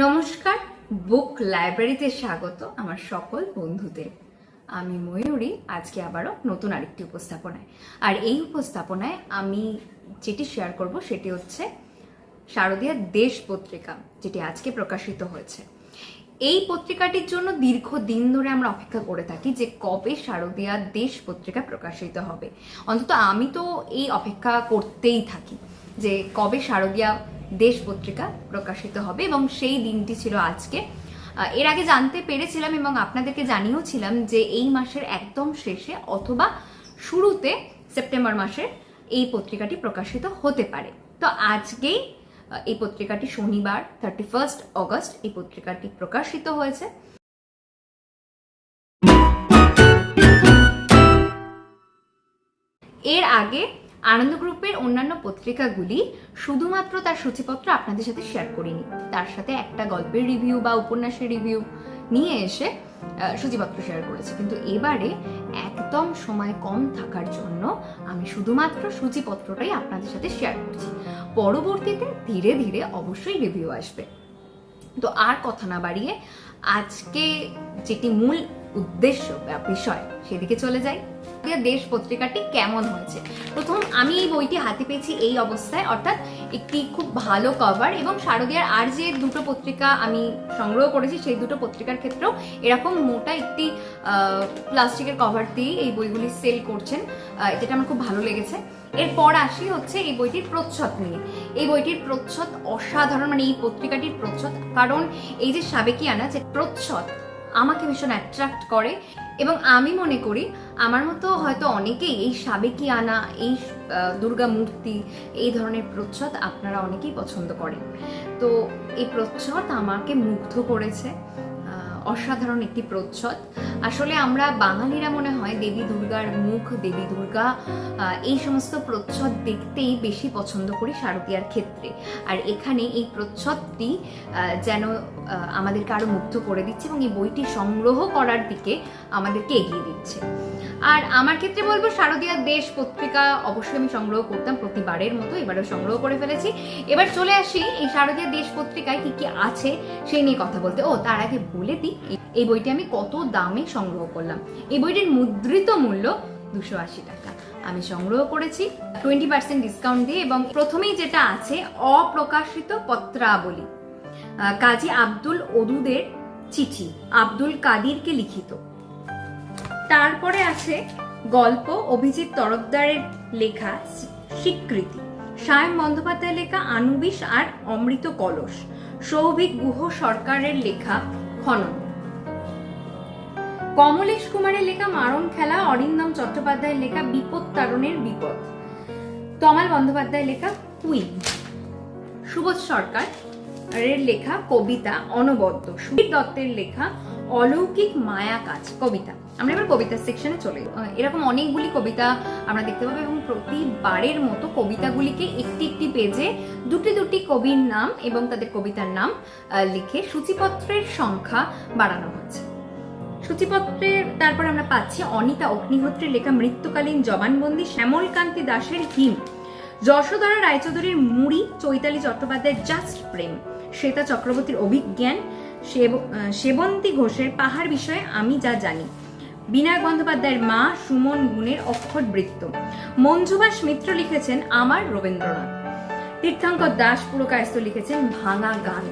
নমস্কার, বুক লাইব্রেরিতে স্বাগত আমার সকল বন্ধুদের। আমি ময়ূরী, আজকে আবারও নতুন আরেকটি উপস্থাপনায়। আর এই উপস্থাপনায় আমি যেটি শেয়ার করব সেটি হচ্ছে শারদীয় দেশ পত্রিকা, যেটি আজকে প্রকাশিত হয়েছে। এই পত্রিকাটির জন্য দীর্ঘ দিন ধরে আমরা অপেক্ষা করে থাকি যে কবে শারদীয়া দেশ পত্রিকা প্রকাশিত হবে। অন্তত আমি তো এই অপেক্ষা করতেই থাকি যে কবে শারদীয়া দেশ পত্রিকা প্রকাশিত হবে এবং সেই দিনটি ছিল আজকে। এর আগে জানতে পেরেছিলাম এবং আপনাদেরকে জানিয়েওছিলাম যে এই মাসের একদম শেষে অথবা শুরুতে সেপ্টেম্বর মাসের এই পত্রিকাটি প্রকাশিত হতে পারে। তো আজকেই এই পত্রিকাটি শনিবার থার্টি ফার্স্ট অগস্ট এই পত্রিকাটি প্রকাশিত হয়েছে। এর আগে আনন্দ গ্রুপের অন্যান্য পত্রিকাগুলি শুধুমাত্র তার সূচিপত্র আপনাদের সাথে শেয়ার করিনি। তার সাথে একটা গল্পের রিভিউ বা উপন্যাসের রিভিউ নিয়ে এসে সূচিপত্র শেয়ার করেছে। কিন্তু এবারে একদম সময় কম থাকার জন্য আমি শুধুমাত্র সূচিপত্রটাই আপনাদের সাথে শেয়ার করছি। পরবর্তীতে ধীরে ধীরে অবশ্যই রিভিউ আসবে। তো আর কথা না বাড়িয়ে আজকে যেটি মূল উদ্দেশ্য বা বিষয়, সেদিকে চলে যাই। দেশ পত্রিকাটি কেমন হয়েছে? প্রথম, আমি এই বইটি হাতে পেয়েছি এই অবস্থায়, অর্থাৎ একটি খুব ভালো কভার এবং শারদীয়ার আর যে দুটো পত্রিকা আমি সংগ্রহ করেছি, সেই দুটো পত্রিকার ক্ষেত্রেও এরকম মোটা একটি প্লাস্টিকের কভার দিয়ে এই বইগুলি সেল করছেন যেটা আমার খুব ভালো লেগেছে। এরপর আসি হচ্ছে এই বইটির প্রচ্ছদ নিয়ে। এই বইটির প্রচ্ছদ অসাধারণ মানে এই পত্রিকাটির প্রচ্ছদ, কারণ এই যে সাবেকিয়ানা যে প্রচ্ছদ আমাকে ভীষণ অ্যাট্রাক্ট করে এবং আমি মনে করি আমার মতো হয়তো অনেকেই এই সাবেকি আনা, এই দুর্গা মূর্তি, এই ধরনের প্রচ্ছদ আপনারা অনেকেই পছন্দ করেন। তো এই প্রচ্ছদ আমাকে মুগ্ধ করেছে। অসাধারণ একটি প্রচ্ছদ। আসলে আমরা বাঙালিরা মনে হয় দেবী দুর্গার মুখ, দেবী দুর্গা এই সমস্ত প্রচ্ছদ দেখতেই বেশি পছন্দ করি শারদীয়ার ক্ষেত্রে। আর এখানে এই প্রচ্ছদটি যেন আমাদেরকে আরও মুগ্ধ করে দিচ্ছে এবং এই বইটি সংগ্রহ করার দিকে আমাদেরকে এগিয়ে দিচ্ছে আর আমার ক্ষেত্রে বলব শারদীয়া দেশ পত্রিকা অবশ্যই আমি সংগ্রহ করতাম প্রতিবারের মতো, এবারেও সংগ্রহ করে ফেলেছি। এবার চলে আসি এই শারদীয়া দেশ পত্রিকায় কি কি আছে সেই নিয়ে কথা বলতে। ও, তার আগে বলে দিই, এই বইটি আমি কত দামে সংগ্রহ করলাম। এই বইটির মুদ্রিত মূল্য দুশো আশি টাকা। আমি সংগ্রহ করেছি টোয়েন্টি পার্সেন্ট ডিসকাউন্ট দিয়ে এবং প্রথমেই যেটা আছে, অপ্রকাশিত পত্রাবলী। কাজী আব্দুল ওদুদের চিঠি, আব্দুল কাদিরকে লিখিত। তারপরে আছে গল্প অভিজিৎ তরফদারের লেখা স্বীকৃতি, সায়ন বন্দ্যোপাধ্যায়ের লেখা আনুবিস আর অমৃত কলস, সৌভিক গুহ সরকারের লেখা খনন। কমলেশ কুমারের লেখা মারণ খেলা, অরিন্দম চট্টোপাধ্যায়ের লেখা বিপদ তারণের বিপদ, তমাল বন্দ্যোপাধ্যায়ের লেখা কুইন, সুবোধ সরকার এর লেখা কবিতা অনবদ্য সুবীর দত্তের লেখা অলৌকিক মায়া কাজ, কবিতা। আমরা এবার কবিতা সেকশনে চলে এরকম অনেকগুলি কবিতা আমরা দেখতে পাবো এবং প্রতিবারের মতো কবিতাগুলিকে একটি একটি পেজে দুটি দুটি কবির নাম এবং তাদের কবিতার নাম লিখে সূচিপত্রের সংখ্যা বাড়ানো হচ্ছে। সূচিপত্রের, তারপর আমরা পাচ্ছি অনিতা অগ্নিহোত্রের লেখা মৃত্যুকালীন জবানবন্দি শ্যামলকান্তি দাসের হিম যশোধরা রায়চৌধুরীর মুড়ি, চৈতালি চট্টোপাধ্যায়ের জাস্ট প্রেম। শ্বেতা চক্রবর্তীর অভিজ্ঞান, সেব- সেবন্তী ঘোষের পাহাড় বিষয়ে আমি যা জানি। বিনায়ক বন্দ্যোপাধ্যায়ের মা সুমন গুণের অক্ষর বৃত্ত। মঞ্জুভাস মিত্র লিখেছেন আমার রবীন্দ্রনাথ। তীর্থঙ্কর দাস পুরকায়স্থ লিখেছেন ভাঙা গান।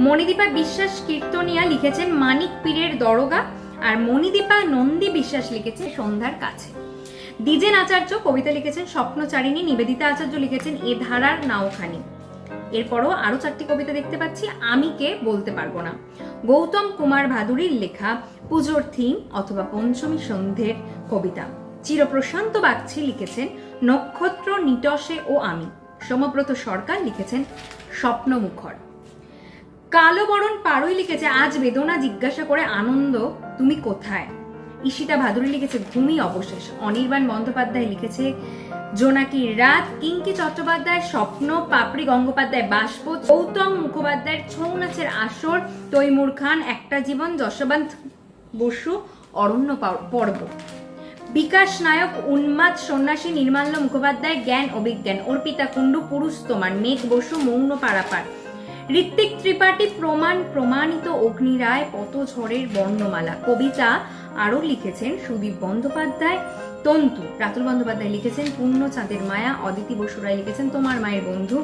মণিদীপা বিশ্বাস কীর্তনিয়া লিখেছেন মানিক পীরের দরগা আর মণিদীপা নন্দী বিশ্বাস লিখেছে সন্ধ্যার কাছে। দ্বিজেন আচার্য কবিতা লিখেছেন স্বপ্নচারিণী, নিবেদিতা আচার্য লিখেছেন এ ধারার নাওখানি। এরপরও আরও চারটি কবিতা দেখতে পাচ্ছি আমি কে বলতে পারব না। গৌতম কুমার ভাদুরীর লেখা পুজোর থিম অথবা পঞ্চমী সন্ধ্যের কবিতা। চিরপ্রশান্ত বাগছি লিখেছেন নক্ষত্র নিটসে ও আমি। সমব্রত সরকার লিখেছেন স্বপ্নমুখর। কালো বরণ পারই লিখেছে, আজ বেদনা জিজ্ঞাসা করে আনন্দ, তুমি কোথায়? ঈশিতা ভাদুরী লিখেছে ঘুমি অবশেষ। অনির্বাণ বন্দ্যোপাধ্যায় লিখেছে জোনাকির রাত কিঙ্কি চট্টোপাধ্যায় স্বপ্ন, পাপড়ি গঙ্গোপাধ্যায় বাষ্প, গৌতম মুখোপাধ্যায়ের ছৌ নাচের আসর, তৈমুর খান, একটা জীবন, যশবন্ত বসু, অরণ্য পর্ব। বিকাশ নায়ক, উন্মাদ সন্ন্যাসী, নির্মাল্য মুখোপাধ্যায়, জ্ঞান অভিজ্ঞান অর্পিতা কুণ্ডু পুরুষ তোমার মেঘ বসু, মৌন পারাপার। ঋত্বিক ত্রিপাঠী, প্রমাণ, প্রমাণিত অগ্নি রায় পতঝড়ের বর্ণমালা। কবিতা আরও লিখেছেন সুদীপ বন্দ্যোপাধ্যায়। তন্তু। রাতুল বন্দ্যোপাধ্যায় লিখেছেন পূর্ণ চাঁদের মায়া, অদিতি বসু রায় লিখেছেন তোমার মায়ের বন্ধু।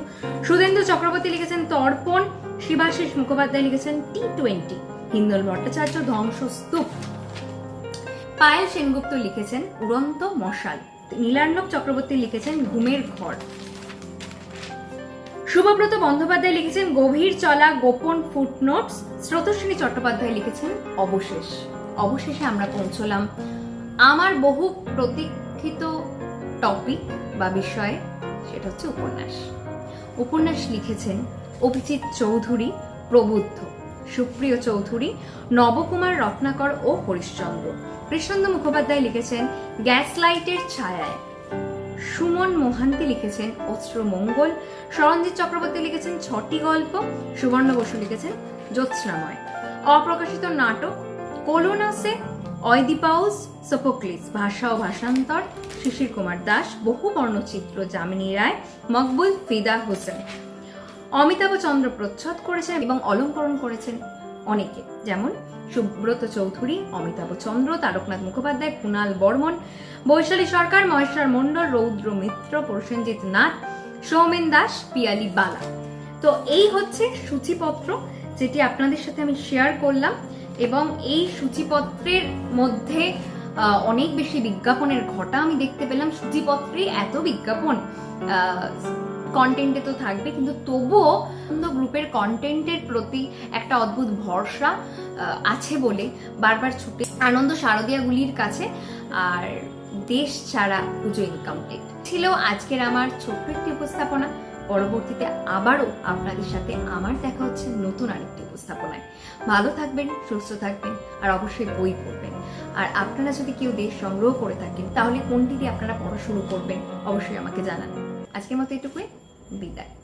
সুধেন্দু চক্রবর্তী লিখেছেন তর্পণ, শিবাশিস মুখোপাধ্যায় লিখেছেন টি টোয়েন্টি হিন্দল ভট্টাচার্য ধ্বংসস্তূপ। পায়েল সেনগুপ্ত লিখেছেন উড়ন্ত মশাল, নীলার্ণব চক্রবর্তী লিখেছেন ঘুমের ঘর। শুভব্রত বন্দ্যোপাধ্যায় লিখেছেন গভীর চলা গোপন ফুটনোটস স্রোতস্বিনী চট্টোপাধ্যায় লিখেছেন অবশেষ। অবশেষে আমরা পৌঁছলাম আমার বহু প্রতীক্ষিত টপিক বা বিষয় সেটা হচ্ছে উপন্যাস। উপন্যাস লিখেছেন অভিজিৎ চৌধুরী, প্রবুদ্ধ, সুপ্রিয় চৌধুরী, নবকুমার রত্নাকর ও হরিশ্চন্দ্র। কৃষ্ণন্দ মুখোপাধ্যায় লিখেছেন গ্যাস লাইটের ছায়ায়। সুমন মোহান্তি লিখেছেন অস্ত্র মঙ্গল সরঞ্জিৎ চক্রবর্তী লিখেছেন ছটি গল্প। সুবর্ণ বসু লিখেছেন জ্যোৎস্নাময়। অপ্রকাশিত নাটক, কোলোনাসে অয়দিপাউস সোপোক্লিস ভাষা ও ভাষান্তর শিশির কুমার দাস, বহু বর্ণচিত্র, যামিনী রায়, মকবুল ফিদা হোসেন। অমিতাভ চন্দ্র প্রচ্ছদ করেছেন এবং অলঙ্করণ করেছেন অনেকে, যেমন সুব্রত চৌধুরী, অমিতাভ চন্দ্র, তারকনাথ মুখোপাধ্যায়, কুণাল বর্মন, বৈশালী সরকার, মহেশ্বর মণ্ডল, রৌদ্র মিত্র, প্রসেনজিৎ নাথ, সৌমেন দাস, পিয়ালি বালা। তো এই হচ্ছে সূচিপত্র যেটি আপনাদের সাথে আমি শেয়ার করলাম। এবং এই সূচিপত্রের মধ্যে অনেক বেশি বিজ্ঞাপনের ঘটা আমি দেখতে পেলাম। সূচিপত্রে এত বিজ্ঞাপন কন্টেন্টে তো থাকবে, কিন্তু তবুও গ্রুপের কন্টেন্টের প্রতি একটা অদ্ভুত ভরসা আছে বলে বারবার ছুটে আনন্দ শারদিয়াগুলির কাছে আর দেশ ছাড়া পুজো ইনকামটেড ছিল আজকের আমার ছোট্ট একটি উপস্থাপনা। পরবর্তীতে আবারও আপনাদের সাথে আমার দেখা হচ্ছে নতুন আরেকটি উপস্থাপনায়। ভালো থাকবেন, সুস্থ থাকবেন, আর অবশ্যই বই পড়বেন। আর আপনারা যদি কেউ দেশ সংগ্রহ করে থাকেন, তাহলে কোনটি দিয়ে আপনারা পড়া শুরু করবেন, অবশ্যই আমাকে জানান। আজকের মতো এটুকুই, বিদায়।